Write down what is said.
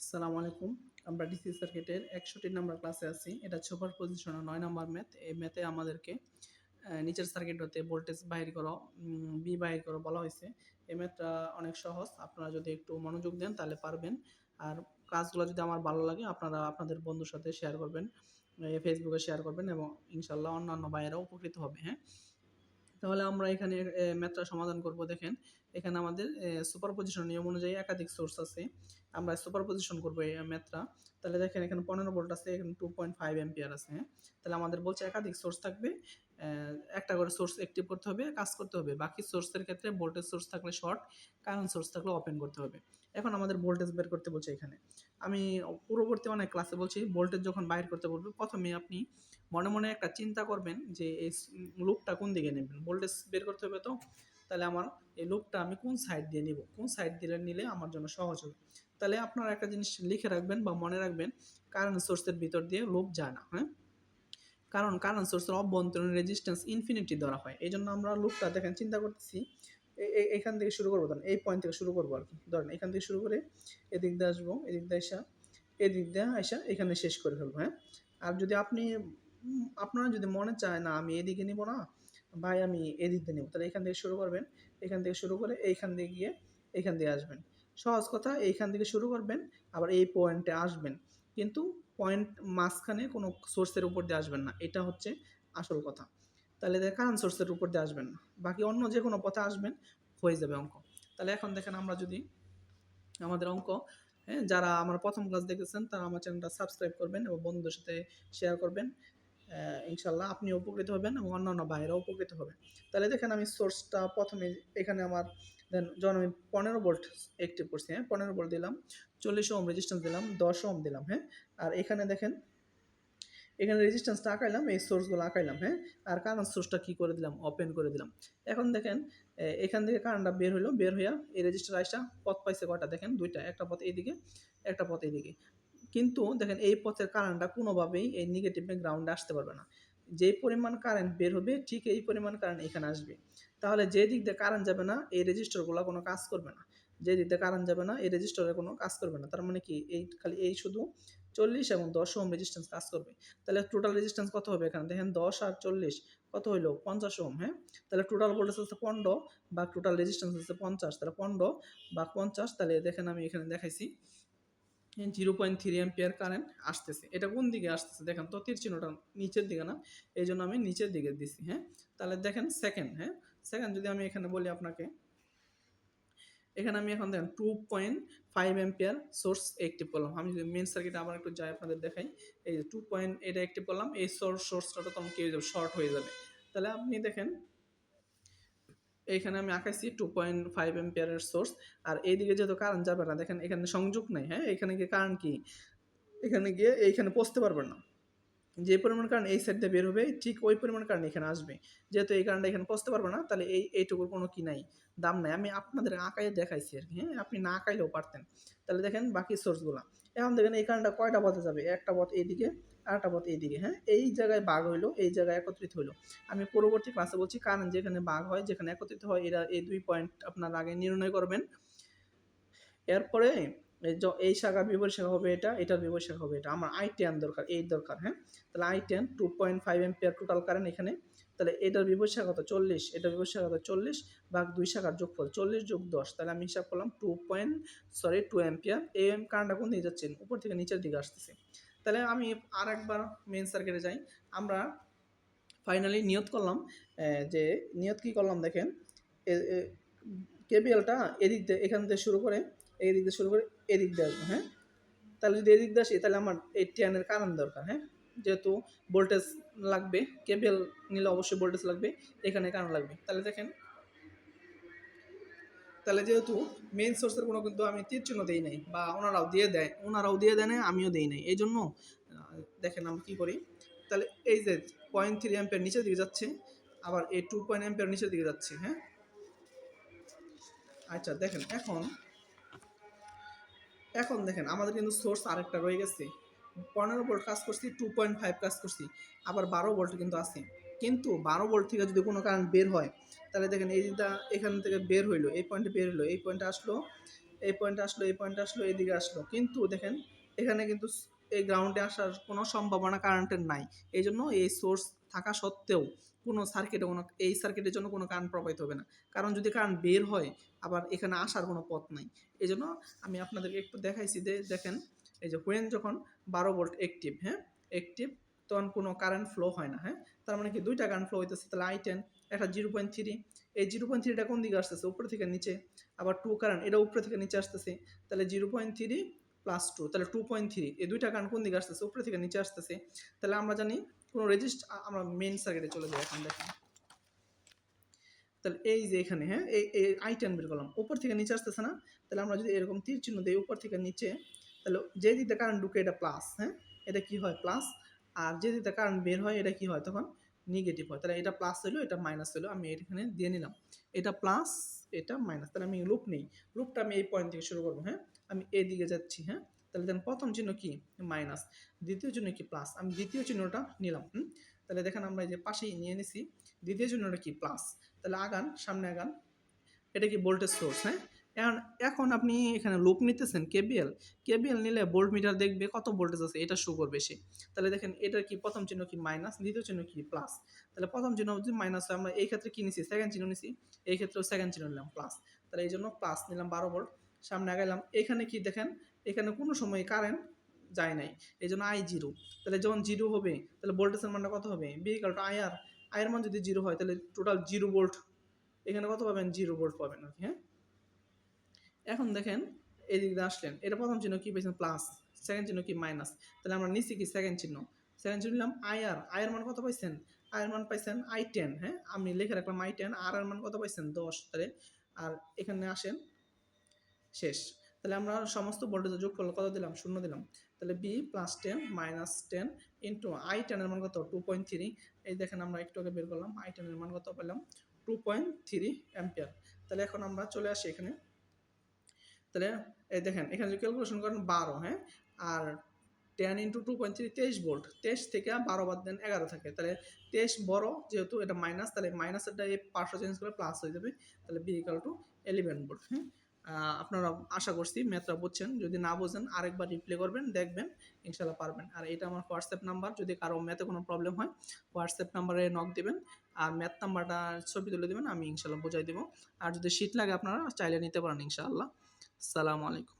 আসসালামু আলাইকুম। আমরা ডিসি সার্কিটের একষট্টি নাম্বার ক্লাসে আছি। এটা সুপার পজিশন নয় নাম্বার ম্যাথ এই ম্যাথে আমাদেরকে নিচের সার্কিট হতে ভোল্টেজ বাহির করো বি বাহির করো বলা হয়েছে। এই ম্যাথটা অনেক সহজ। আপনারা যদি একটু মনোযোগ দেন তাহলে পারবেন। আর কাজগুলো যদি আমার ভালো লাগে, আপনারা আপনাদের বন্ধুর সাথে শেয়ার করবেন ফেসবুকে শেয়ার করবেন এবং ইনশাল্লাহ অন্যান্য ভাইয়েরাও উপকৃত হবে হ্যাঁ? তাহলে আমরা এখানে ম্যাথটা সমাধান করব। দেখেন এখানে আমাদের সুপার পজিশন নিয়ম অনুযায়ী একাধিক সোর্স আছে। আমরা সুপার পজিশন করব এই ম্যাথটা তাহলে দেখেন এখানে পনেরো ভোল্ট আছে, এখানে টু পয়েন্ট ফাইভ এম্পিয়ার আছে। তাহলে আমাদের বলছে একাধিক সোর্স থাকবে একটা করে সোর্স অ্যাক্টিভ করতে হবে, কাজ করতে হবে। বাকি সোর্সের ক্ষেত্রে ভোল্টেজ সোর্স থাকলে শর্ট কারেন্ট সোর্স থাকলে ওপেন করতে হবে। এখন আমাদের ভোল্টেজ বের করতে বলছে এখানে। আমি পূর্ববর্তী অনেক ক্লাসে বলছি ভোল্টেজ যখন বাইর করতে বলবে, প্রথমে আপনি মনে মনে একটা চিন্তা করবেন যে এই লুপটা কোন দিকে নেবেন? ভোল্টেজ বের করতে হবে তো? তাহলে আমার এই লুপটা আমি কোন সাইড দিয়ে নিব? কোন সাইড দিলে নিলে আমার জন্য সহজ হবে? তাহলে আপনারা একটা জিনিস লিখে রাখবেন বা মনে রাখবেন কারেন্ট সোর্সের ভিতর দিয়ে লুপ যায় না হ্যাঁ? কারণ কারেন্ট সোর্সের অভ্যন্তরীণ রেজিস্ট্যান্স ইনফিনিটি ধরা হয়। এই জন্য আমরা লুপটা দেখেন, চিন্তা করতেছি এখান থেকে শুরু করব, ধরেন এই পয়েন্ট থেকে শুরু করব আর কি। ধরেন এখান থেকে শুরু করে এদিক দিয়ে আসব, এদিক দিয়ে আসা, এদিক দিয়ে আসা, এখানে শেষ করে ফেলব হ্যাঁ? আর যদি আপনি আপনারা যদি মনে চায় না আমি এদিকে নিব না ভাই, আমি এদিক নেব। তাহলে এখান থেকে শুরু করবেন, এখান থেকে শুরু করে এইখান দিয়ে গিয়ে এখান দিয়ে আসবেন। সহজ কথা, এইখান থেকে শুরু করবেন, আবার এই পয়েন্টে আসবেন। কিন্তু পয়েন্ট মাঝখানে কোনো সোর্সের উপর দিয়ে আসবেন না। এটা হচ্ছে আসল কথা। তাহলে কারেন্ট সোর্সের উপর দিয়ে আসবেন না। বাকি অন্য যে কোনো পথে আসবেন, হয়ে যাবে অঙ্ক। তাহলে এখন দেখেন, আমরা যদি আমাদের অঙ্ক হ্যাঁ যারা আমার প্রথম ক্লাস দেখেছেন, তারা আমার চ্যানেলটা সাবস্ক্রাইব করবেন এবং বন্ধুদের সাথে শেয়ার করবেন। ইনশাল্লাহ আপনি উপকৃত হবেন এবং অন্যান্য ভাইয়েরাও উপকৃত হবে। তাহলে দেখেন আমি সোর্সটা প্রথমে এখানে আমার, দেন যখন আমি পনেরো ভোল্ট একটি করছি হ্যাঁ পনেরো ভোল্ট দিলাম, চল্লিশ ওম রেজিস্ট্যান্স দিলাম, দশ ওম দিলাম হ্যাঁ আর এখানে দেখেন, এখানে রেজিস্ট্যান্সটা আঁকাইলাম, এই সোর্সগুলো আঁকাইলাম হ্যাঁ আর কারেন্ট সোর্সটা কী করে দিলাম ওপেন করে দিলাম। এখন দেখেন এখান থেকে কারেন্টটা বের হলো বের হইয়া এই রেজিস্টার আইসা পথ পাইছে কটা দেখেন, দুইটা, একটা পথ এইদিকে, একটা পথ এইদিকে। কিন্তু দেখেন এই পথের কারেন্টটা কোনোভাবেই এই নেগেটিভে গ্রাউন্ডে আসতে পারবে না। যেই পরিমাণ কারেন্ট বের হবে, ঠিক এই পরিমাণ কারেন্ট এখানে আসবে। তাহলে যে দিক দিয়ে কারেন্ট যাবে না, এই রেজিস্টারগুলো কোনো কাজ করবে না। যে দিক দিয়ে কারেন্ট যাবে না, এই রেজিস্টারে কোনো কাজ করবে না। তার মানে কি? এই খালি এই শুধু চল্লিশ এবং দশ ওম রেজিস্ট্যান্স কাজ করবে। তাহলে টোটাল রেজিস্ট্যান্স কত হবে এখানে? দেখেন দশ আর চল্লিশ, কত হইল? পঞ্চাশ ওম হ্যাঁ? তাহলে টোটাল ভোল্টেজ হচ্ছে পনেরো, বা টোটাল রেজিস্ট্যান্স হচ্ছে পঞ্চাশ, তাহলে পনেরো বা পঞ্চাশ, তাহলে দেখেন আমি এখানে দেখাইছি। Zero point three ampere current আসতেছে। এটা কোন দিকে আসতেছে? দেখেন, তো তীর চিহ্নটা নিচের দিকে না, এই জন্য আমি নিচের দিকে দিছি হ্যাঁ? তাহলে দেখেন সেকেন্ড হ্যাঁ? সেকেন্ড যদি আমি এখানে বলি আপনাকে, এখানে আমি এখন দেখেন two point five ampere source active করলাম। আমি যদি মেন সার্কিটে আবার একটু যাই আপনাদের দেখাই, এই যে টু পয়েন্ট এটা অ্যাক্টিভ করলাম, এই সোর্স সোর্সটা তখন কি হয়ে যাবে শর্ট হয়ে যাবে। তাহলে আপনি দেখেন এইখানে আমি আঁকাইছি টু পয়েন্ট ফাইভ এম্পিয়ারের সোর্স আর এইদিকে যেহেতু কারেন্ট যাবে না, দেখেন এখানে সংযোগ নেই হ্যাঁ? এখানে গিয়ে কারেন্ট কি? এখানে গিয়ে এইখানে পৌঁছতে পারবেন না। যে পরিমাণ কারেন্ট এই সাইড দিয়ে বের হবে, ঠিক ওই পরিমাণ কারেন্ট এখানে আসবে। যেহেতু এই কারেন্ট এখানে পৌঁছতে পারবে না, তাহলে এই, এইটুকুর কোনো কি নাই, দাম নাই। আমি আপনাদের আঁকাইয়ে দেখাইছি আর কি হ্যাঁ? আপনি না আঁকাইলেও পারতেন। তাহলে দেখেন বাকি সোর্সগুলো এখন দেখেন এই কারেন্টটা কয়টা পথে যাবে? একটা পথ এইদিকে আর একটা পথ এইদিকে হ্যাঁ? এই জায়গায় বাঘ হইল, এই জায়গায় একত্রিত হইল। আমি পরবর্তী ক্লাসে বলছি কারেন্ট যেখানে বাঘ হয়, যেখানে একত্রিত হয়, এরা এই দুই পয়েন্ট আপনার আগে নির্ণয় করবেন। এরপরে এই শাখা বিপরীত শাখা হবে এটা, এটার বিপরীত শাখা হবে এটা। আমার আই টেন দরকার, এই দরকার হ্যাঁ? তাহলে I ten two point five ampere total current এখানে। তাহলে এটার বিপরীত শাখা কত চল্লিশ, এটার বিপরীত শাখা কত চল্লিশ ভাগ দুই শাখার যোগফল চল্লিশ যোগ দশ। তাহলে আমি হিসাব করলাম two point sorry two ampere এই কারেন্টটা কোন দিকে যাচ্ছে? উপর থেকে নিচের দিকে আসতেছে। তাহলে আমি আর একবার মেন সার্কিটে যাই। আমরা ফাইনালি নিয়ত করলাম যে নিয়ত কি করলাম দেখেন কেবিএলটা এদিক দিয়ে, এখান থেকে শুরু করে, এদিক দিয়ে শুরু করে এদিক দিয়ে আসবে হ্যাঁ? তাহলে যদি এদিক দিয়ে আসি, তাহলে আমার এই টেনের কারণ দরকার হ্যাঁ? যেহেতু ভোল্টেজ লাগবে কেবিএল নিলে অবশ্যই ভোল্টেজ লাগবে, এখানে কারণ লাগবে। তাহলে দেখেন তাহলে যেহেতু মেইন সোর্সের কোনো কিন্তু আমি তীর চিহ্ন দিই নাই বা ওনারাও দিয়ে দেয়, ওনারাও দিয়ে দেয় না আমিও দিই নাই। এই জন্য দেখেন আমি কী করি। তাহলে এই যে পয়েন্ট থ্রি অ্যাম্পের নিচের দিকে যাচ্ছে, আবার এই টু পয়েন্ট অ্যাম্পের নিচের দিকে যাচ্ছে হ্যাঁ? আচ্ছা দেখেন, এখন এখন দেখেন, আমাদের কিন্তু সোর্স আরেকটা রয়ে গেছে। পনেরো ভোল্ট কাজ করছি টু পয়েন্ট ফাইভ কাজ করছি, আবার বারো ভোল্ট কিন্তু আছে। কিন্তু বারো ভোল্ট থেকে যদি কোনো কারেন্ট বের হয়, তাহলে দেখেন এই যেটা এখান থেকে বের হইল, এই পয়েন্টে বের হইল, এই পয়েন্টে আসলো, এই পয়েন্টে আসলো, এই পয়েন্টে আসলো এইদিকে আসলো। কিন্তু দেখেন, এখানে কিন্তু এই গ্রাউন্ডে আসার কোনো সম্ভাবনা কারেন্টের নাই। এই জন্য এই সোর্স থাকা সত্ত্বেও কোনো সার্কিটে কোনো, এই সার্কিটের জন্য কোনো কারেন্ট প্রবাহিত হবে না। কারণ যদি কারেন্ট বের হয়, আবার এখানে আসার কোনো পথ নাই। এই জন্য আমি আপনাদেরকে একটু দেখাইছি যে, দেখেন, এই যে হোয়েন যখন বারো ভোল্ট অ্যাক্টিভ হ্যাঁ? অ্যাক্টিভ তখন কোনো কারেন্ট ফ্লো হয় না হ্যাঁ? তার মানে কি দুইটা কারেন্ট ফ্লো হইতেছে, তাহলে আই টেন একটা জিরো পয়েন্ট থ্রি এই জিরো পয়েন্ট থ্রিটা কোন দিকে আসতেছে? উপর থেকে নিচে, আবার টু কারেন্ট এটা উপরে থেকে নিচে আসতেছে, তাহলে zero point three plus two তাহলে টু পয়েন্ট থ্রি এই দুইটা কারেন্ট কোন দিকে আসতেছে? উপরে থেকে নিচে আসতেছে, তাহলে আমরা জানি কোনো রেজিস্ট আমরা মেন সার্কিটে চলে যাই এখন, দেখেন। তাহলে এই যে এখানে হ্যাঁ এই আই টেন বের করলাম, উপর থেকে নিচে আসতেছে না, তাহলে আমরা যদি এরকম তীর চিহ্ন দিই উপর থেকে নিচে, তাহলে যে দিকটা কারেন্ট ঢুকে এটা প্লাস হ্যাঁ? এটা কি হয়? প্লাস আর যে দিকটা কারেন্ট বের হয়, এটা কি হয়? তখন নেগেটিভ হয়। তাহলে এটা প্লাস হলো, এটা মাইনাস হলো, আমি এখানে দিয়ে নিলাম। এটা প্লাস এটা মাইনাস তাহলে আমি লুপ নেই। লুপটা আমি এই পয়েন্ট থেকে শুরু করব হ্যাঁ? আমি এই দিকে যাচ্ছি হ্যাঁ? তাহলে দেখেন প্রথম চিহ্ন কি? মাইনাস দ্বিতীয় চিহ্ন কি? প্লাস আমি দ্বিতীয় চিহ্নটা নিলাম, হুম? তাহলে দেখেন আমরা এই যে পাশেই নিয়ে নিছি। দ্বিতীয় চিহ্নটা কি? প্লাস তাহলে আগান, সামনে আগান। এটা কি ভোল্টেজ সোর্স হ্যাঁ? এখন এখন আপনি এখানে লুপ নিতেছেন কেবিএল কেবিএল নিলে বোল্ট মিটার দেখবে কত ভোল্টেজ আছে, এটা শো করবে সে। তাহলে দেখেন, এটার কি প্রথম চিহ্ন কি মাইনাস দ্বিতীয় চিহ্ন কি প্লাস তাহলে প্রথম চিহ্ন যদি মাইনাস হয়, আমরা এই ক্ষেত্রে কি নিছি? সেকেন্ড চিহ্ন নিছি, এই ক্ষেত্রেও সেকেন্ড চিহ্ন নিলাম প্লাস তাহলে এই জন্য প্লাস নিলাম বারো ভোল্ট সামনে আগাইলাম। এখানে কি দেখেন, এখানে কোনো সময় কারেন্ট যায় নাই, এই জন্য আই জিরো তাহলে যখন জিরো হবে, তাহলে ভোল্টেজের মানটা কত হবে? বি টু আইআর আয়ের মান যদি জিরো হয়, তাহলে টোটাল জিরো ভোল্ট এখানে কত পাবেন? জিরো ভোল্ট পাবেন আর কি হ্যাঁ? এখন দেখেন, এদিক দিয়ে আসলেন। এটা প্রথম চিহ্ন কি পেয়েছেন? প্লাস সেকেন্ড চিহ্ন কি মাইনাস তাহলে আমরা নিচ্ছি কি সেকেন্ড চিহ্ন? সেকেন্ড চিহ্ন নিলাম আইআর আয়ের মান কত পাইছেন? আয়ের মান পাইছেন আই টেন হ্যাঁ? আমি লিখে রাখলাম আই টেন আর এর মান কত পাইছেন? দশ। তাহলে, আর এখানে আসেন, শেষ। তাহলে আমরা সমস্ত ভোল্টেজ যোগ করলে কত দিলাম? শূন্য দিলাম। তাহলে B plus ten minus ten into I টেনের মান কত? টু পয়েন্ট থ্রি এই দেখেন আমরা একটু আগে বের করলাম আই টেনের মান কত পেলাম? টু পয়েন্ট থ্রি অ্যাম্পিয়ার তাহলে এখন আমরা চলে আসি এখানে। তাহলে, এই দেখেন, এখানে যদি ক্যালকুলেশন করেন বারো হ্যাঁ? আর ten into two point three তেইশ ভোল্ট তেইশ থেকে বারো বাদ দেন এগারো থাকে। তাহলে তেইশ বড় যেহেতু এটা মাইনাস তাহলে মাইনাসেরটা এই পাঁচশো চেঞ্জ করে প্লাস হয়ে যাবে। তাহলে B equal two eleven volt হ্যাঁ? আপনারা আশা করছি ম্যাথটা বুঝছেন। যদি না বোঝেন, আরেকবার রিপ্লে করবেন, দেখবেন, ইনশাল্লাহ পারবেন। আর এটা আমার হোয়াটসঅ্যাপ নাম্বার যদি কারও ম্যাথে কোনো প্রবলেম হয় হোয়াটসঅ্যাপ নাম্বারে নক দেবেন। আর ম্যাথ নাম্বারটা ছবি তুলে দেবেন, আমি ইনশাল্লাহ বোঝাই দেবো। আর যদি শীত লাগে আপনারা, চাইলে নিতে পারেন ইনশাআল্লাহ সালামু আলাইকুম।